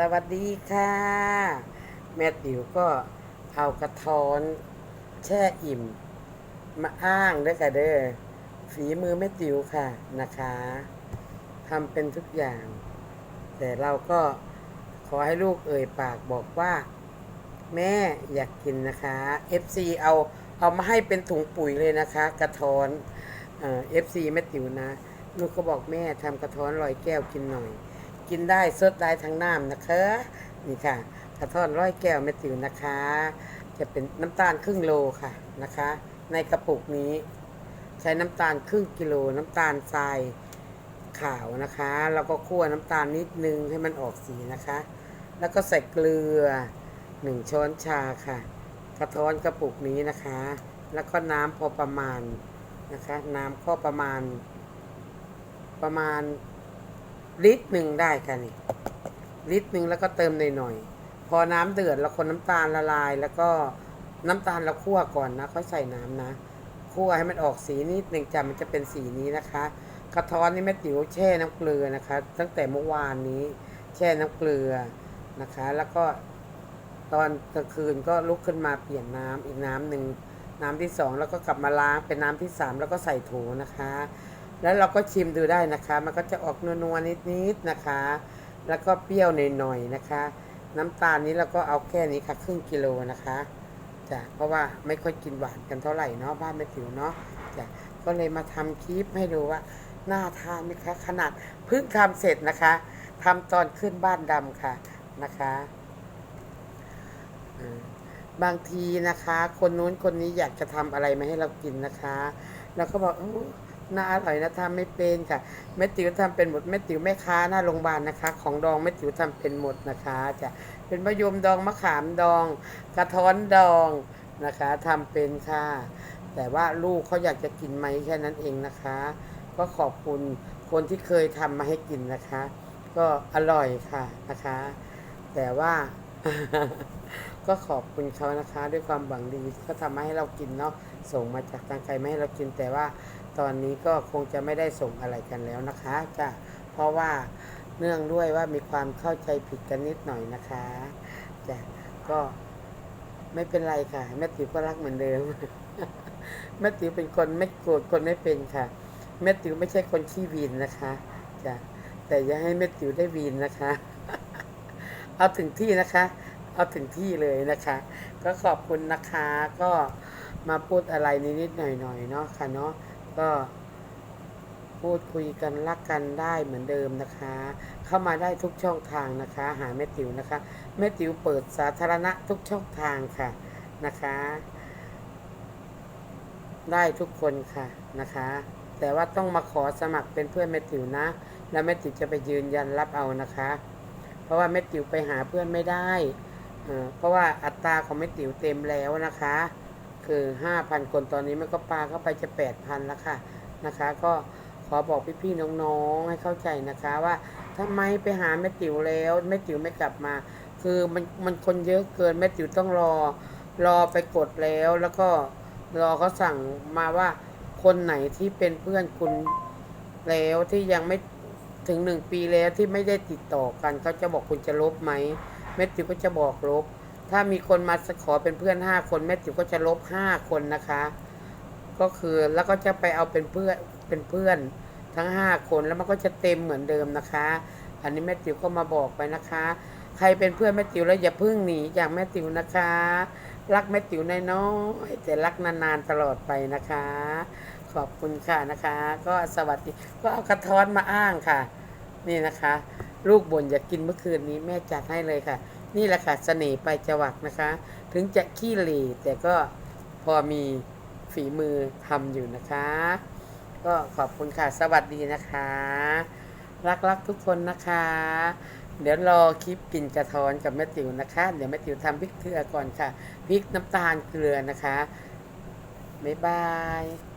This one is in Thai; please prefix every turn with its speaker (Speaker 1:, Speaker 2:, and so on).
Speaker 1: สวัสดีค่ะ แม่ติ๋วก็เอากระท้อนแช่อิ่ม มาอ้างด้วยค่ะเด้อฝีมือแม่ติ๋วค่ะนะคะทำเป็นทุกอย่าง แต่เราก็ขอให้ลูกเอ่ยปากบอกว่า แม่อยากกินนะคะ FC เอาเอามาให้เป็นถุงปุ๋ยเลยนะคะ กระท้อนเอ่อฟซีแม่ติ๋วนะ ลูกก็บอกแม่ทำกระท้อนลอยแก้วกินหน่อย กินได้สดได้ทั้งน้ำนะคะ นี่ค่ะ กระท้อนร้อยแก้วแม่ติ๋วนะคะ จะเป็นน้ำตาลครึ่งโลค่ะนะคะ ในกระปุกนี้ ใช้น้ำตาลครึ่งกิโลน้ำตาลทรายขาวนะคะ แล้วก็คั่วน้ำตาลนิดนึงให้มันออกสีนะคะ แล้วก็ใส่เกลือหนึ่งช้อนชาค่ะ กระท้อนกระปุกนี้นะคะ แล้วก็น้ำพอประมาณนะคะ น้ำก็ประมาณประมาณ ลิตรหนึ่งได้ค่ะนี่ลิตรหนึ่งแล้วก็เติมหน่อยๆพอน้ำเดือดเราคนน้ำตาลละลาย แล้วก็น้ำตาลเราคั่วก่อนนะค่อยใส่น้ำนะคั่วให้มันออกสีนิดหนึ่งจ้ะมันจะเป็นสีนี้นะคะ กระท้อนนี่แม่ติ๋วแช่น้ำเกลือนะคะ ตั้งแต่เมื่อวานนี้ แช่น้ำเกลือนะคะ แล้วก็ตอนกลางคืนก็ลุกขึ้นมาเปลี่ยนน้ำอีกน้ำหนึ่งน้ำที่สองแล้วก็กลับมาล้างเป็นน้ำที่สามแล้วก็ใส่โถนะคะ แล้วเราก็ชิมดูได้นะคะ มันก็จะออกนัวๆนิดๆนะคะ แล้วก็เปรี้ยวหน่อยๆนะคะ น้ำตาลนี้เราก็เอาแค่นี้ค่ะ ครึ่งกิโลนะคะจ้ะเพราะว่าไม่ค่อยกินหวานกันเท่าไหร่เนาะบ้านแม่ติ๋วเนาะจ้ะก็เลยมาทำคลิปให้ดูว่าน่าทานไหมคะ ขนาดเพิ่งทำเสร็จนะคะทำตอนขึ้นบ้านดำค่ะนะคะบางทีนะคะ คนนู้นคนนี้อยากจะทำอะไรมาให้เรากินนะคะเราก็บอกอ น่าอร่อยนะทำไม่เป็นค่ะแม่ติ๋วทำเป็นหมดแม่ติ๋วแม่ค้าหน้าโรงพยาบาลนะคะ ของดองแม่ติ๋วทำเป็นหมดนะคะจะเป็นมะยมดองมะขามดอง กระท้อนดองนะคะทำเป็นค่ะ แต่ว่าลูกเขาอยากจะกินไหมแค่นั้นเองนะคะ ก็ขอบคุณคนที่เคยทำมาให้กินนะคะ ก็อร่อยค่ะนะคะ แต่ว่าก็ขอบคุณเขานะคะ ด้วยความหวังดีก็ทำมาให้เรากินเนาะส่งมาจากทางไกลมาให้เรากินแต่ว่า ตอนนี้ก็คงจะไม่ได้ส่งอะไรกันแล้วนะคะจะเพราะว่าเนื่องด้วยว่ามีความเข้าใจผิดกันนิดหน่อยนะคะจะก็ไม่เป็นไรค่ะแม่ติ๋วก็รักเหมือนเดิมแม่ติ๋วเป็นคนไม่โกรธคนไม่เป็นค่ะแม่ติ๋วไม่ใช่คนขี้วีนนะคะจ้ะแต่อย่าให้แม่ติ๋วได้วีนนะคะ เอาถึงที่นะคะ เอาถึงที่เลยนะคะ ก็ขอบคุณนะคะก็มาพูดอะไรนิดๆหน่อยๆเนาะค่ะเนาะ ก็พูดคุยกันรักกันได้เหมือนเดิมนะคะ เข้ามาได้ทุกช่องทางนะคะ หาแม่ติ๋วนะคะแม่ติ๋วเปิดสาธารณะทุกช่องทางค่ะนะคะ ได้ทุกคนค่ะนะคะ แต่ว่าต้องมาขอสมัครเป็นเพื่อนแม่ติ๋วนะ แล้วแม่ติ๋วจะไปยืนยันรับเอานะคะ เพราะว่าแม่ติ๋วไปหาเพื่อนไม่ได้เพราะว่าอัตราของแม่ติ๋วเต็มแล้วนะคะ คือ 5,000 คนตอนนี้มันก็ปลาเข้าไปจะ 8,000แล้วค่ะนะคะ ก็ขอบอกพี่ๆน้องๆให้เข้าใจนะคะว่าทำไมไปหาแม่ติ๋วแล้วแม่ติ๋วไม่กลับมา คือมันมันคนเยอะเกินแม่ติ๋วต้องรอ รอไปกดแล้ว แล้วก็รอเขาสั่งมาว่าคนไหนที่เป็นเพื่อนคุณแล้วที่ยังไม่ถึงหนึ่งปีแล้วที่ไม่ได้ติดต่อกันเขาจะบอกคุณจะลบไหมแม่ติ๋วก็จะบอกลบ ถ้ามีคนมาขอเป็นเพื่อนห้าคนแม่ติ๋วก็จะลบห้าคนนะคะ ก็คือแล้วก็จะไปเอาเป็นเพื่อนเป็นเพื่อนทั้งห้าคนแล้วมันก็จะเต็มเหมือนเดิมนะคะ อันนี้แม่ติ๋วก็มาบอกไปนะคะ ใครเป็นเพื่อนแม่ติ๋วแล้วอย่าพิ่งหนีจากแม่ติ๋วนะคะ รักแม่ติ๋วน้อยๆแต่รักนานๆตลอดไปนะคะ ขอบคุณค่ะนะคะ ก็สวัสดีก็เอากระท้อนมาอ้างค่ะ นี่นะคะ ลูกบ่นอยากกินเมื่อคืนนี้แม่จัดให้เลยค่ะ นี่แหละค่ะเสน่ห์ไปจวักนะคะ ถึงจะขี้เหร่แต่ก็พอมีฝีมือทำอยู่นะคะ ก็ขอบคุณค่ะสวัสดีนะคะ รักๆทุกคนนะคะ เดี๋ยวรอคลิปกินกระท้อนกับแม่ติ๋วนะคะ เดี๋ยวแม่ติ๋วทำพริกเกลือก่อนค่ะพริกน้ำตาลเกลือนะคะบ๊ายบาย